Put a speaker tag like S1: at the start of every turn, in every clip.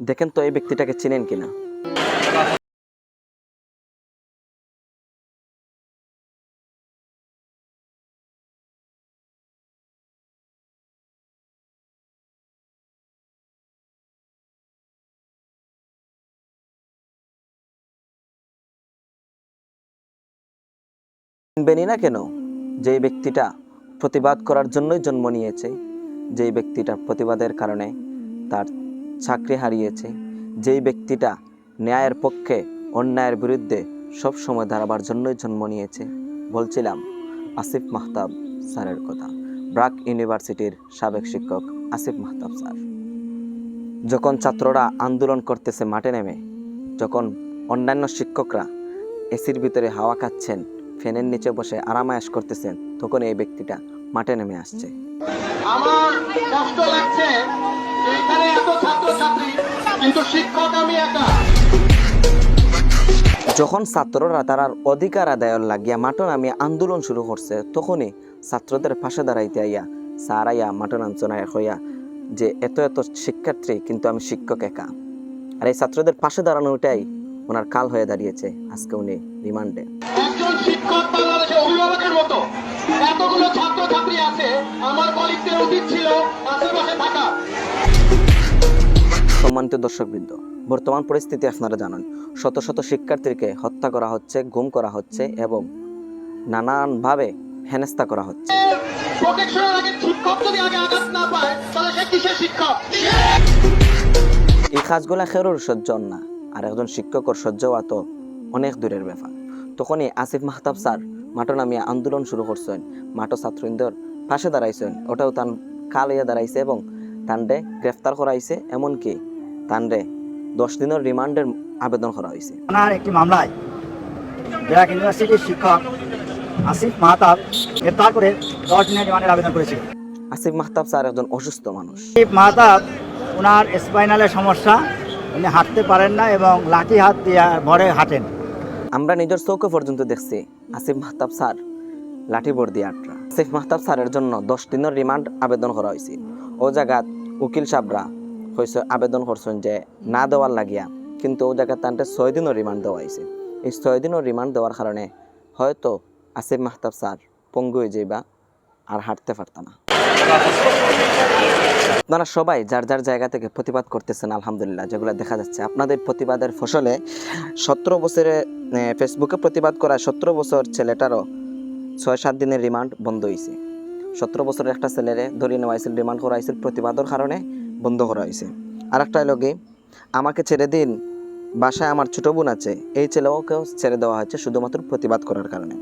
S1: দেখেন তো এই ব্যক্তিটাকে চেনেন কিনা। চিনবেনই না কেন যে ব্যক্তিটা প্রতিবাদ করার জন্যই জন্ম নিয়েছে যেই ব্যক্তিটা প্রতিবাদের কারণে তার চাকরি হারিয়েছে। যেই ব্যক্তিটা ন্যায়ের পক্ষে, অন্যায়ের বিরুদ্ধে সব সময় দাঁড়াবার জন্যই জন্ম নিয়েছে, বলছিলাম আসিফ মাহতাব স্যারের কথা। ব্রাক ইউনিভার্সিটির সাবেক শিক্ষক আসিফ মাহতাব স্যার। যখন ছাত্ররা আন্দোলন করতেছে মাঠে নেমে, যখন অন্যান্য শিক্ষকরা এসির ভিতরে হাওয়া খাচ্ছেন, ফ্যানের নিচে বসে আরামায়াস করতেছেন, তখন এই ব্যক্তিটা মাঠে নেমে আসছে।
S2: আমার কষ্ট লাগছে এখানে এত ছাত্র কিন্তু শিক্ষক আমি একা।
S1: যখন ছাত্ররা তারার অধিকার আদায়ের লাগিয়া মাঠে নামিয়ে আন্দোলন শুরু করছে তখনই ছাত্রদের পাশে দাঁড়াইতে আইয়া স্যার আইয়া মাঠে নামচনায় হইয়া যে এত এত শিক্ষার্থী কিন্তু আমি শিক্ষক একা। আর এই ছাত্রদের পাশে দাঁড়ানো দাঁড়ানোটাই ওনার কাল হয়ে দাঁড়িয়েছে আজকে উনি রিমান্ডে।
S2: একজন শিক্ষক বাংলাদেশের অভিভাবকের মতো। এতগুলো ছাত্র ছাত্রী আছে আমার কলিগদের উচিত ছিল আশেপাশে থাকা।
S1: সম্মানিত দর্শকবৃন্দ বর্তমান পরিস্থিতি আপনারা জানেন। শত শত শিক্ষার্থীকে হত্যা করা হচ্ছে গুম করা হচ্ছে এবং নানানভাবে হেনস্থা করা হচ্ছে। এই কাজগুলা খেরোর সহ্য না। আর একজন শিক্ষকর সহ্য হওয়া তো অনেক দূরের ব্যাপার। তখনই আসিফ মাহতাব স্যার মাঠো নামিয়ে আন্দোলন শুরু করছেন। মাঠো ছাত্রীদের পাশে দাঁড়াইছেন। ওটাও তান কাল হইয়া দাঁড়াইছে এবং তানরে গ্রেফতার করাইছে। এমনকি তানরে দশ দিনের রিমান্ডের আবেদন করা হয়েছে।
S3: একটি মামলায় ব্র্যাক ইউনিভার্সিটির শিক্ষক আসিফ মাহতাব গ্রেপ্তার করে দশ দিনের রিমান্ডের আবেদন করেছিল
S1: আসিফ মাহতাব স্যার একজন অসুস্থ মানুষ।
S3: আসিফ মাহতাব ওনার স্পাইনালের সমস্যা উনি হাঁটতে পারেন না এবং লাঠি হাত দিয়ে ভরে হাঁটেন।
S1: আমরা নিজের চৌকে পর্যন্ত দেখছি আসিফ মাহতাব স্যার লাঠি বোর্ড দিয়ে আটরা। আসিফ মাহতাব স্যারের জন্য দশ দিনের রিমান্ড আবেদন করা হয়েছে। ও জায়গাত উকিল সাবরা হয়েছে আবেদন করছেন যে না দেওয়ার লাগিয়া, কিন্তু ও জায়গায় তান্তে ছয় দিনের রিমান্ড দেওয়া হয়েছে এই ছয় দিনের রিমান্ড দেওয়ার কারণে হয়তো আসিফ মাহতাব স্যার পঙ্গু হয়ে যাইবা আর হাঁটতে পারত না। আপনারা সবাই যার যার জায়গা থেকে প্রতিবাদ করতেছেন, আলহামদুলিল্লাহ, যেগুলো দেখা যাচ্ছে, আপনাদের প্রতিবাদের ফসলে সতেরো বছরে ফেসবুকে প্রতিবাদ করা সতেরো বছর ছেলেটারও ছয় সাত দিনের রিমান্ড বন্ধ হয়েছে সতেরো বছরের একটা ছেলেরে ধরিয়ে নেওয়া হয়েছিল রিমান্ড করা হয়েছিল প্রতিবাদের কারণে বন্ধ করা হয়েছে। আর একটা লগে, আমাকে ছেড়ে দিন, বাসায় আমার ছোটো বোন আছে, এই ছেলেওকেও ছেড়ে দেওয়া হয়েছে শুধুমাত্র প্রতিবাদ করার কারণে।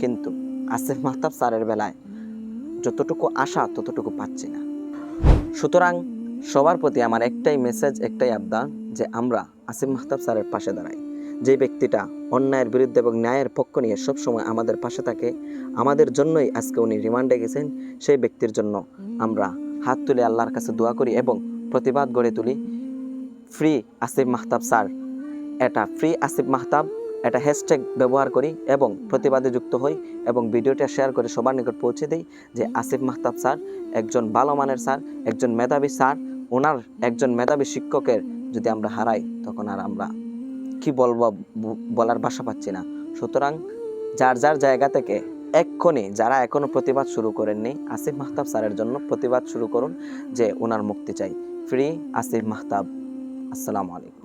S1: কিন্তু আসিফ মাহতাব স্যারের বেলায় যতটুকু আশা, ততটুকু পাচ্ছি না। সুতরাং সবার প্রতি আমার একটাই মেসেজ একটাই আবদার যে আমরা আসিফ মাহতাব স্যারের পাশে দাঁড়াই। যে ব্যক্তিটা অন্যায়ের বিরুদ্ধে এবং ন্যায়ের পক্ষ নিয়ে সবসময় আমাদের পাশে থাকে, আমাদের জন্যই আজকে উনি রিমান্ডে গেছেন, সেই ব্যক্তির জন্য আমরা হাত তুলে আল্লাহর কাছে দোয়া করি এবং প্রতিবাদ গড়ে তুলি। ফ্রি আসিফ মাহতাব স্যার এটা ফ্রি আসিফ মাহতাব এটা হ্যাশট্যাগ ব্যবহার করি এবং প্রতিবাদে যুক্ত হই এবং ভিডিওটা শেয়ার করে সবার নিকট পৌঁছে দিই যে আসিফ মাহতাব স্যার একজন ভালো মানের স্যার একজন মেধাবী স্যার ওনার একজন মেধাবী শিক্ষকের যদি আমরা হারাই, তখন আর আমরা কি বলব, বলার ভাষা পাচ্ছি না। সুতরাং যার যার জায়গা থেকে এক্ষণে যারা এখনও প্রতিবাদ শুরু করেননি, আসিফ মাহতাব স্যারের জন্য প্রতিবাদ শুরু করুন যে ওনার মুক্তি চাই। ফ্রি আসিফ মাহতাব, আসসালামু আলাইকুম।